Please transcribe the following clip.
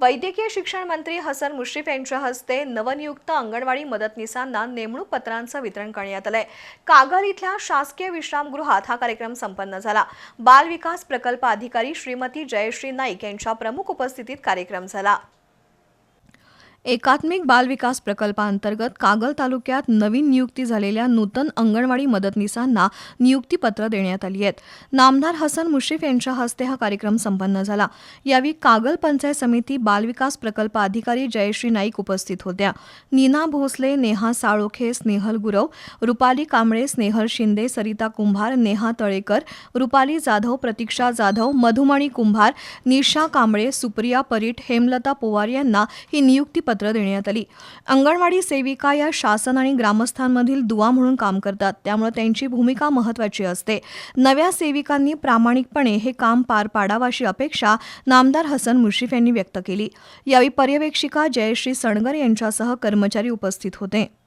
वैद्यकीय शिक्षण मंत्री हसन मुश्रीफ यांच्या हस्ते नवनियुक्त अंगणवाडी मदतनीसांना नेमणूक पत्रांचं वितरण करण्यात आलंय. कागल इथल्या शासकीय विश्रामगृहात हा कार्यक्रम संपन्न झाला. बाल विकास प्रकल्प अधिकारी श्रीमती जयश्री नाईक यांच्या प्रमुख उपस्थितीत कार्यक्रम झाला. एकात्मिक बालविकास प्रकल्पांतर्गत प्रकल्पाअंतर्गत कागल तालुक्यात नवीन नियुक्ती झालेल्या नूतन अंगणवाडी मदतनीसांना नियुक्तीपत्र देण्यात आली आहेत. नामदार हसन मुश्रीफ यांच्या हस्ते हा कार्यक्रम संपन्न झाला. यावेळी कागल पंचायत समिती बालविकास प्रकल्प अधिकारी जयश्री नाईक उपस्थित होत्या. नीना भोसले नेहा साळोखे स्नेहल गुरव रुपाली कांबळे स्नेहल शिंदे सरिता कुंभार नेहा तळेकर रुपाली जाधव प्रतीक्षा जाधव मधुमणी कुंभार निशा कांबळे सुप्रिया परीट हेमलता पोवार यांना ही नियुक्ती पत्र देण्यात आली. अंगणवाडी सेविका या शासन आणि ग्रामस्थांमधील दुवा म्हणून काम करतात. त्यामुळे त्यांची भूमिका महत्त्वाची असते. नव्या सेविकांनी प्रामाणिकपणे हे काम पार पाडावं अशी अपेक्षा नामदार हसन मुश्रीफ यांनी व्यक्त केली. यावेळी पर्यवेक्षिका जयश्री सणगर यांच्यासह कर्मचारी उपस्थित होते.